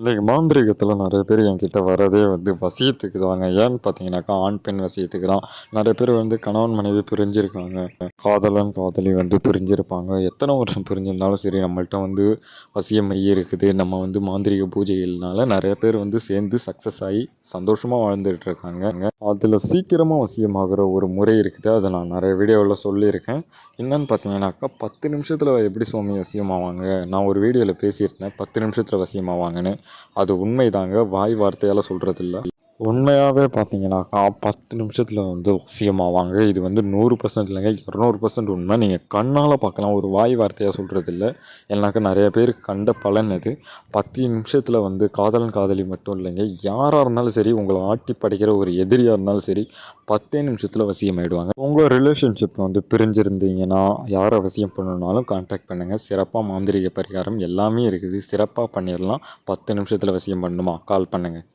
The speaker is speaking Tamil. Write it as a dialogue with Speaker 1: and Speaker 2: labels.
Speaker 1: இன்றைக்கி மாந்திரிகத்தில் நிறைய பேர் என்கிட்ட வரதே வந்து வசியத்துக்கு தாங்க. ஏன்னு பார்த்தீங்கன்னாக்கா ஆண் பெண் வசியத்துக்கு தான். நிறைய பேர் வந்து கணவன் மனைவி பிரிஞ்சிருக்காங்க. காதலன் காதலி வந்து பிரிஞ்சிருப்பாங்க. எத்தனை வருஷம் பிரிஞ்சிருந்தாலும் சரி நம்மள்ட்ட வந்து வசியம் மைய இருக்குது. நம்ம வந்து மாந்திரீக பூஜைகள்னால நிறைய பேர் வந்து சேர்ந்து சக்ஸஸ் ஆகி சந்தோஷமாக வாழ்ந்துட்டு இருக்காங்க. அதில் சீக்கிரமாக வசியமாகிற ஒரு முறை இருக்குது. அதை நான் நிறைய வீடியோவில் சொல்லியிருக்கேன். என்னன்னு பார்த்தீங்கன்னாக்கா பத்து நிமிஷத்தில் எப்படி சுவாமி வசியமாவாங்க? நான் ஒரு வீடியோவில் பேசியிருந்தேன். பத்து நிமிஷத்தில் வசியமாவாங்கன்னு. அது உண்மைதாங்க. வாய் வார்த்தையால் சொல்கிறதில்ல உண்மையாகவே பார்த்தீங்கன்னாக்கா பத்து நிமிஷத்தில் வந்து வசியமாவாங்க இது வந்து நூறு பர்சன்ட் இல்லைங்க இரநூறு பர்சன்ட் உண்மை. நீங்கள் கண்ணால் பார்க்கலாம் ஒரு வாய் வார்த்தையாக சொல்கிறது இல்லை எனக்கு நிறைய பேர் கண்ட பலன் அது பத்து நிமிஷத்தில் வந்து காதலன் காதலி மட்டும் இல்லைங்க யாராக இருந்தாலும் சரி உங்களை ஆட்டி படைக்கிற ஒரு எதிரியாக இருந்தாலும் சரி பத்தே நிமிஷத்தில் வசியமாயிடுவாங்க உங்கள் ரிலேஷன்ஷிப் வந்து பிரிஞ்சிருந்தீங்கன்னா யாரை வசியம் பண்ணணுனாலும் கான்டாக்ட் பண்ணுங்கள் சிறப்பாக மாந்திரிக பரிகாரம் எல்லாமே இருக்குது. சிறப்பாக பண்ணிடலாம் பத்து நிமிஷத்தில் வசியம் பண்ணணுமா கால் பண்ணுங்கள்